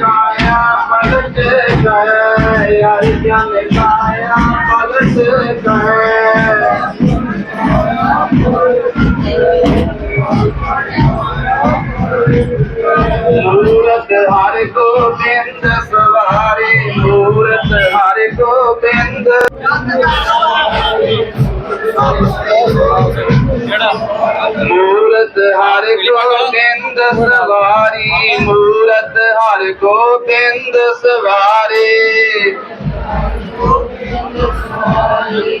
काया पलट गए अर्जन काया पलट गए मूरत हर गोविंद सवारी मूरत हर ਗੋਬਿੰਦ ਸਵਾਰੇ। ਗੋਬਿੰਦ ਸਵਾਰੇ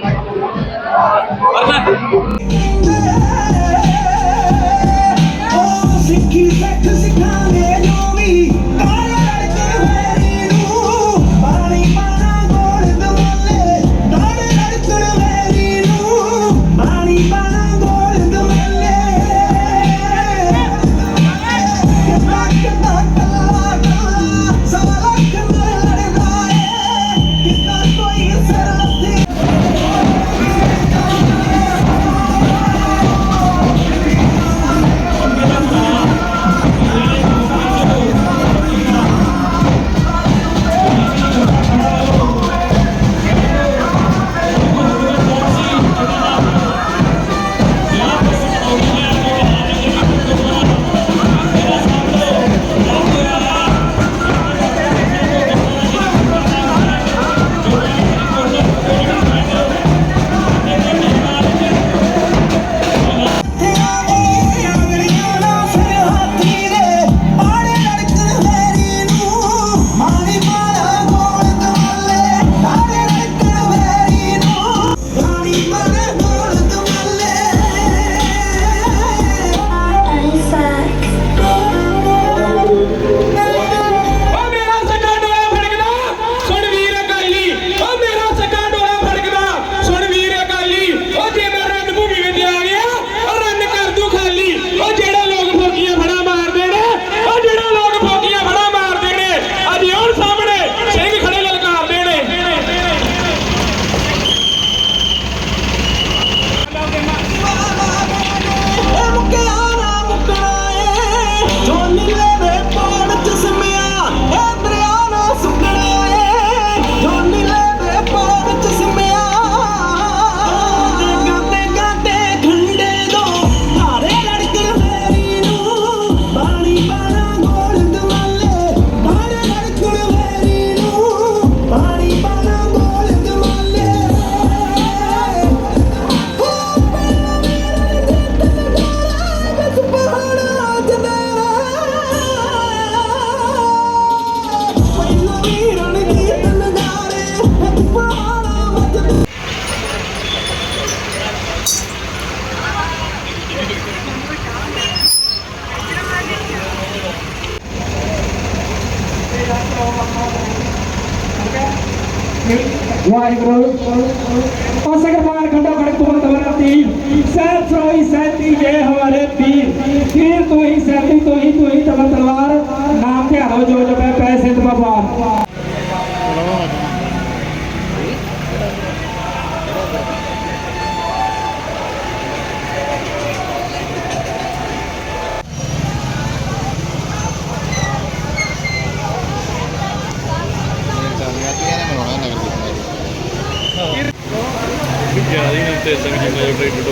की सर सोई सहती ये हमारे मेरे ट्रीटमेंट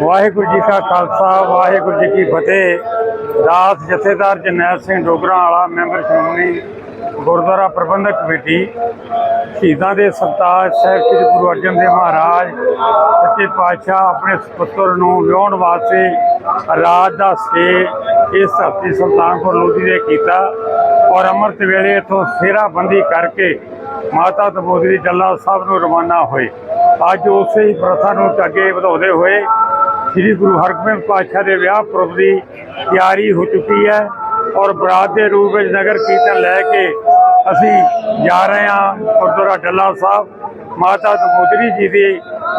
वाहेगुरु जी का खालसा वाहेगुरु जी की फतेह। ਦਾਸ ਜਥੇਦਾਰ ਜਰਨੈਲ ਸਿੰਘ ਡੋਗਰਾ ਵਾਲਾ ਮੈਂਬਰ ਸ਼੍ਰੋਮਣੀ ਗੁਰਦੁਆਰਾ ਪ੍ਰਬੰਧਕ ਕਮੇਟੀ, ਸ਼ਹੀਦਾਂ ਦੇ ਸਰਤਾਜ ਸਾਹਿਬ ਸ੍ਰੀ ਗੁਰੂ ਅਰਜਨ ਦੇਵ ਮਹਾਰਾਜ, ਸੱਚੇ ਪਾਤਸ਼ਾਹ ਆਪਣੇ ਸੁਪੁੱਤਰ ਨੂੰ ਵਿਆਹਣ ਵਾਸਤੇ ਰਾਜ ਦਾ ਸੇ ਇਸ ਧਰਤੀ ਸੁਲਤਾਨਪੁਰ ਲੋਧੀ ਦੇ ਕੀਤਾ ਔਰ ਅਮਰਤ ਵੇਲੇ ਇਥੋਂ ਸੇਰਾਬੰਦੀ ਕਰਕੇ ਮਾਤਾ ਤਬੋਦਰੀ ਜੱਲਾ ਸਾਹਿਬ ਨੂੰ ਰਵਾਨਾ ਹੋਏ। ਅੱਜ ਉਸੇ ਹੀ ਪ੍ਰਥਾ ਨੂੰ ਅੱਗੇ ਵਧਾਉਂਦੇ ਹੋਏ ਸ੍ਰੀ ਗੁਰੂ ਹਰਗੋਬਿੰਦ ਪਾਤਸ਼ਾਹ ਦੇ ਵਿਆਹ ਪੁਰਬ ਦੀ ਤਿਆਰੀ ਹੋ ਚੁੱਕੀ ਹੈ ਔਰ ਬਰਾਤ ਦੇ ਰੂਪ ਵਿੱਚ ਨਗਰ ਕੀਰਤਨ ਲੈ ਕੇ ਅਸੀਂ ਜਾ ਰਹੇ ਹਾਂ ਗੁਰਦੁਆਰਾ ਡੱਲਾ ਸਾਹਿਬ। ਮਾਤਾ ਦਮੋਦਰੀ ਜੀ ਦੇ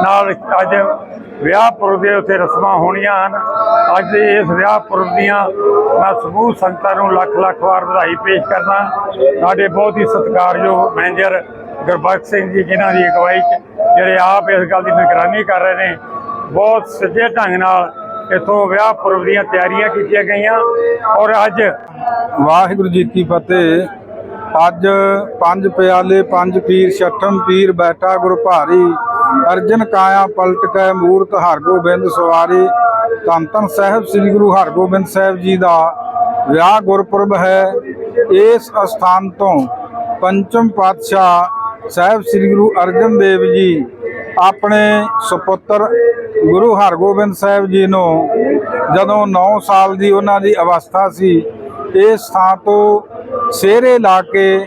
ਨਾਲ ਅੱਜ ਵਿਆਹ ਪੁਰਬ ਦੇ ਉੱਤੇ ਰਸਮਾਂ ਹੋਣੀਆਂ ਹਨ। ਅੱਜ ਦੇ ਇਸ ਵਿਆਹ ਪੁਰਬ ਦੀਆਂ ਮੈਂ ਸਮੂਹ ਸੰਗਤਾਂ ਨੂੰ ਲੱਖ ਲੱਖ ਵਾਰ ਵਧਾਈ ਪੇਸ਼ ਕਰਦਾ ਸਾਡੇ ਬਹੁਤ ਹੀ ਸਤਿਕਾਰਯੋਗ ਮੈਨੇਜਰ ਗੁਰਬਖਸ਼ ਸਿੰਘ ਜੀ, ਜਿਨ੍ਹਾਂ ਦੀ ਅਗਵਾਈ 'ਚ ਜਿਹੜੇ ਆਪ ਇਸ ਗੱਲ ਦੀ ਨਿਗਰਾਨੀ ਕਰ ਰਹੇ ਨੇ ਬਹੁਤ ਸੱਜੇ ਢੰਗ ਨਾਲ ਇੱਥੋਂ ਵਿਆਹ ਪੁਰਬ ਦੀਆਂ ਤਿਆਰੀਆਂ ਕੀਤੀਆਂ ਗਈਆਂ ਔਰ ਅੱਜ ਵਾਹਿਗੁਰੂ ਜੀ ਕੀ ਫਤਿਹ। ਅੱਜ ਪੰਜ ਪਿਆਲੇ, ਪੰਜ ਪੀਰ, ਛਠਮ ਪੀਰ ਬੈਠਾ ਗੁਰ ਭਾਰੀ। ਅਰਜਨ ਕਾਇਆ ਪਲਟ ਕੈ ਮੂਰਤ ਹਰਗੋਬਿੰਦ ਸਵਾਰੀ। ਧੰਨ ਧੰਨ ਸਾਹਿਬ ਸ੍ਰੀ ਗੁਰੂ ਹਰਗੋਬਿੰਦ ਸਾਹਿਬ ਜੀ ਦਾ ਵਿਆਹ ਗੁਰਪੁਰਬ ਹੈ। ਇਸ ਅਸਥਾਨ ਤੋਂ ਪੰਚਮ ਪਾਤਸ਼ਾਹ ਸਾਹਿਬ ਸ੍ਰੀ ਗੁਰੂ ਅਰਜਨ ਦੇਵ ਜੀ ਆਪਣੇ ਸੁਪੁੱਤਰ ਗੁਰੂ ਹਰਗੋਬਿੰਦ ਸਾਹਿਬ ਜੀ ਨੂੰ ਜਦੋਂ 9 ਸਾਲ ਦੀ ਉਹਨਾਂ ਦੀ ਅਵਸਥਾ ਸੀ ਇਸ ਥਾਂ ਤੋਂ ਸਿਹਰੇ ਲਾ ਕੇ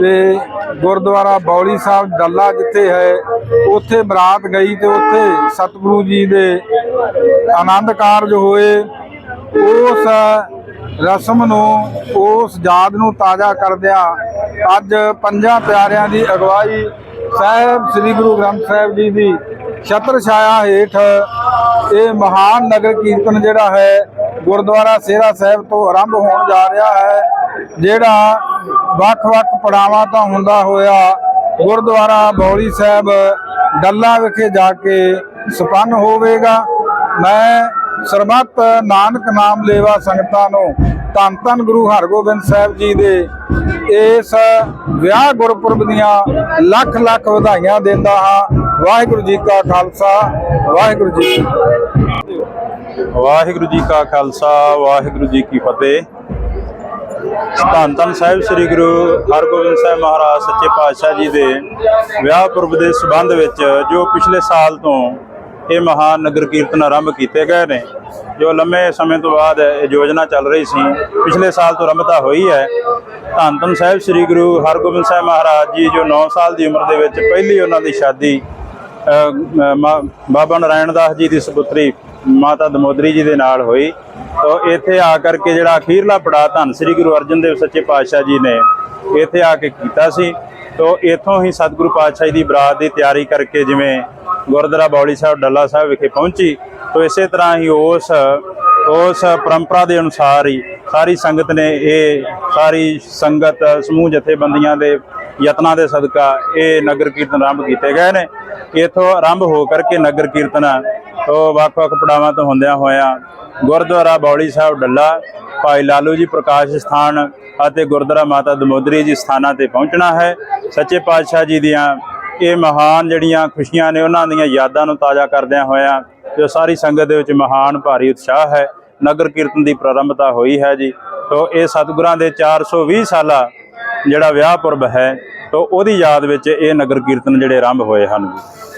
ਤੇ ਗੁਰਦੁਆਰਾ ਬੌਲੀ ਸਾਹਿਬ ਡੱਲਾ ਜਿੱਥੇ ਹੈ, ਉੱਥੇ ਬਰਾਤ ਗਈ ਤੇ ਉੱਥੇ ਸਤਿਗੁਰੂ ਜੀ ਦੇ ਆਨੰਦ ਕਾਰਜ ਹੋਏ। ਉਸ ਰਸਮ ਨੂੰ, ਉਸ ਯਾਦ ਨੂੰ ਤਾਜ਼ਾ ਕਰਦਿਆਂ ਅੱਜ ਪੰਜਾਂ ਪਿਆਰਿਆਂ ਦੀ ਅਗਵਾਈ ਸਾਹਿਬ, ਸ੍ਰੀ ਗੁਰੂ ਗ੍ਰੰਥ ਸਾਹਿਬ ਜੀ ਦੀ ਛਤਰ ਛਾਇਆ ਹੇਠ ਇਹ ਮਹਾਨ ਨਗਰ ਕੀਰਤਨ ਜਿਹੜਾ ਹੈ, ਗੁਰਦੁਆਰਾ ਸੇਰਾ ਸਾਹਿਬ ਤੋਂ ਆਰੰਭ ਹੋਣ ਜਾ ਰਿਹਾ ਹੈ, ਜਿਹੜਾ ਵੱਖ-ਵੱਖ ਪੜਾਵਾਂ ਤੋਂ ਹੁੰਦਾ ਹੋਇਆ ਗੁਰਦੁਆਰਾ ਬੌਲੀ ਸਾਹਿਬ ਡੱਲਾ ਵਿਖੇ ਜਾ ਕੇ ਸੰਪੰਨ ਹੋਵੇਗਾ। ਮੈਂ ਸਰਬੱਤ ਨਾਨਕ ਨਾਮ ਲੇਵਾ ਸੰਗਤਾਂ ਨੂੰ ਧੰਨ ਧੰਨ ਗੁਰੂ ਹਰਗੋਬਿੰਦ ਸਾਹਿਬ ਜੀ ਦੇ ਇਸ ਵਿਆਹ ਗੁਰਪੁਰਬ ਦੀਆਂ ਲੱਖ ਲੱਖ ਵਧਾਈਆਂ ਦਿੰਦਾ ਹਾਂ। ਵਾਹਿਗੁਰੂ ਜੀ ਕਾ ਖਾਲਸਾ, ਵਾਹਿਗੁਰੂ ਜੀ ਵਾਹਿਗੁਰੂ ਜੀ ਕਾ ਖਾਲਸਾ, ਵਾਹਿਗੁਰੂ ਜੀ ਕੀ ਫਤਿਹ। ਧੰਨ ਧੰਨ ਸਾਹਿਬ ਸ੍ਰੀ ਗੁਰੂ ਹਰਗੋਬਿੰਦ ਸਾਹਿਬ ਮਹਾਰਾਜ, ਸੱਚੇ ਪਾਤਸ਼ਾਹ ਜੀ ਦੇ ਵਿਆਹ ਪੁਰਬ ਦੇ ਸਬੰਧ ਵਿੱਚ ਜੋ ਪਿਛਲੇ ਸਾਲ ਤੋਂ ਇਹ ਮਹਾਨ ਨਗਰ ਕੀਰਤਨ ਆਰੰਭ ਕੀਤੇ ਗਏ ਨੇ, ਜੋ ਲੰਮੇ ਸਮੇਂ ਤੋਂ ਬਾਅਦ ਇਹ ਯੋਜਨਾ ਚੱਲ ਰਹੀ ਸੀ, ਪਿਛਲੇ ਸਾਲ ਤੋਂ ਆਰੰਭਤਾ ਹੋਈ ਹੈ। ਧੰਨ ਧੰਨ ਸਾਹਿਬ ਸ੍ਰੀ ਗੁਰੂ ਹਰਗੋਬਿੰਦ ਸਾਹਿਬ ਮਹਾਰਾਜ ਜੀ, ਜੋ 9 ਸਾਲ ਦੀ ਉਮਰ ਦੇ ਵਿੱਚ ਪਹਿਲੀ ਉਹਨਾਂ ਦੀ ਸ਼ਾਦੀ ਮਾ- ਬਾਬਾ ਨਾਰਾਇਣ ਦਾਸ ਜੀ ਦੀ ਸੁਪੁੱਤਰੀ ਮਾਤਾ ਦਮੋਦਰੀ ਜੀ ਦੇ ਨਾਲ ਹੋਈ। ਤਾਂ ਇੱਥੇ ਆ ਕਰਕੇ ਜਿਹੜਾ ਅਖੀਰਲਾ ਪੜਾਅ ਧੰਨ ਸ੍ਰੀ ਗੁਰੂ ਅਰਜਨ ਦੇਵ ਸੱਚੇ ਪਾਤਸ਼ਾਹ ਜੀ ਨੇ ਇੱਥੇ ਆ ਕੇ ਕੀਤਾ ਸੀ। ਤੋ ਇੱਥੋਂ ਹੀ ਸਤਿਗੁਰੂ ਪਾਤਸ਼ਾਹ ਜੀ ਦੀ ਬਰਾਤ ਦੀ ਤਿਆਰੀ ਕਰਕੇ ਜਿਵੇਂ ਗੁਰਦੁਆਰਾ ਬੌਲੀ ਸਾਹਿਬ, ਡੱਲਾ ਸਾਹਿਬ ਵਿਖੇ ਪਹੁੰਚੀ। ਤੋ ਇਸੇ ਤਰ੍ਹਾਂ ਹੀ ਉਸ ਉਸ ਪਰੰਪਰਾ ਦੇ ਅਨੁਸਾਰ ਹੀ ਸਾਰੀ ਸੰਗਤ ਨੇ ਇਹ ਸਾਰੀ ਸੰਗਤ, ਸਮੂਹ ਜਥੇਬੰਦੀਆਂ ਦੇ ਯਤਨਾਂ ਦੇ ਸਦਕਾ ਇਹ ਨਗਰ ਕੀਰਤਨ ਆਰੰਭ ਕੀਤੇ ਗਏ ਨੇ। ਇਥੋਂ ਆਰੰਭ ਹੋ ਕਰਕੇ ਨਗਰ ਕੀਰਤਨ ਤੋਂ ਵੱਖ-ਵੱਖ ਪੜਾਵਾਂ ਤੋਂ ਹੁੰਦਿਆਂ ਹੋਇਆਂ ਗੁਰਦੁਆਰਾ ਬੌਲੀ ਸਾਹਿਬ ਡੱਲਾ, ਭਾਈ ਲਾਲੂ ਜੀ ਪ੍ਰਕਾਸ਼ ਸਥਾਨ ਅਤੇ ਗੁਰਦੁਆਰਾ ਮਾਤਾ ਦਮੋਦਰੀ ਜੀ ਸਥਾਨਾਂ ਤੇ ਪਹੁੰਚਣਾ ਹੈ। ਸੱਚੇ ਪਾਤਸ਼ਾਹ ਜੀ ਦੀਆਂ ਇਹ ਮਹਾਨ ਜਿਹੜੀਆਂ ਖੁਸ਼ੀਆਂ ਨੇ, ਉਹਨਾਂ ਦੀਆਂ ਯਾਦਾਂ ਨੂੰ ਤਾਜ਼ਾ ਕਰਦਿਆਂ ਹੋਇਆਂ ਜੋ ਸਾਰੀ ਸੰਗਤ ਦੇ ਵਿੱਚ ਮਹਾਨ ਭਾਰੀ ਉਤਸ਼ਾਹ ਹੈ, ਨਗਰ ਕੀਰਤਨ ਦੀ ਪ੍ਰਾਰੰਭਤਾ ਹੋਈ ਹੈ ਜੀ। ਤੋਂ ਇਹ ਸਤਿਗੁਰਾਂ ਦੇ 420 ਸਾਲਾ ਜਿਹੜਾ ਵਿਆਹ ਪੁਰਬ ਹੈ ਤੋਂ ਉਹਦੀ ਯਾਦ ਵਿੱਚ ਇਹ ਨਗਰ ਕੀਰਤਨ ਜਿਹੜੇ ਆਰੰਭ ਹੋਏ ਹਨ। ਜੀ